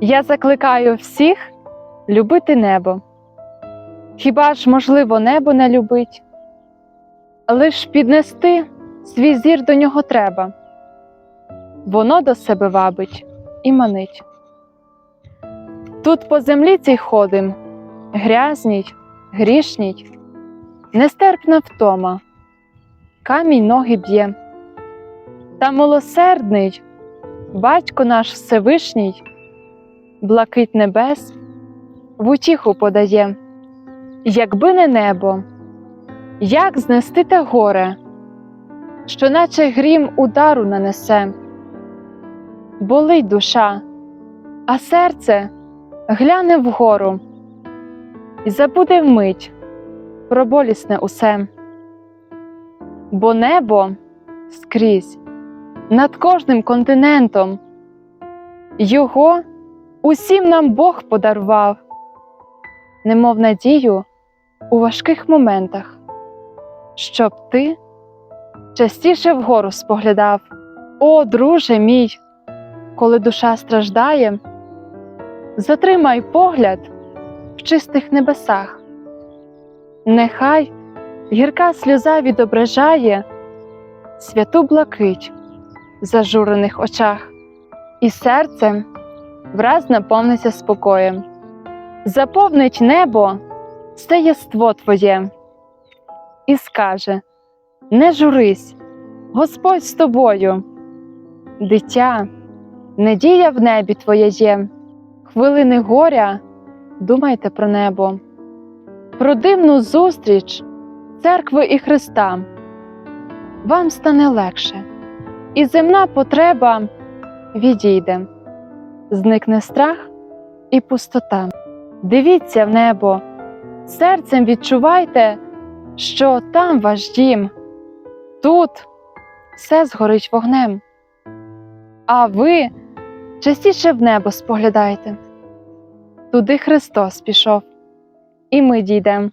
Я закликаю всіх любити небо. Хіба ж можливо небо не любить? Лиш піднести свій зір до нього треба, воно до себе вабить і манить. Тут по землі цій ходим, грязніть, грішніть, нестерпна втома, камінь ноги б'є. Та милосердний, батько наш Всевишній, блакить небес, в утіху подає. Якби не небо, як знести те горе, що наче грім удару нанесе, болить душа, а серце гляне вгору і забуде вмить про болісне усе. Бо небо скрізь, над кожним континентом, його усім нам Бог подарував, немов надію у важких моментах, щоб ти частіше вгору споглядав. О, друже мій, коли душа страждає, затримай погляд в чистих небесах. Нехай гірка сльоза відображає святу блакить в зажурених очах, і серце враз наповниться спокоєм. Заповнить небо все єство твоє, і скаже: Не журись, Господь з тобою, дитя, недія в небі твоє є, хвилини горя, думайте про небо, про дивну зустріч церкви і Христа. Вам стане легше, і земна потреба відійде, зникне страх і пустота. Дивіться в небо, серцем відчувайте, що там ваш дім, тут все згорить вогнем. А ви частіше в небо споглядайте. Туди Христос пішов, і ми дійдемо.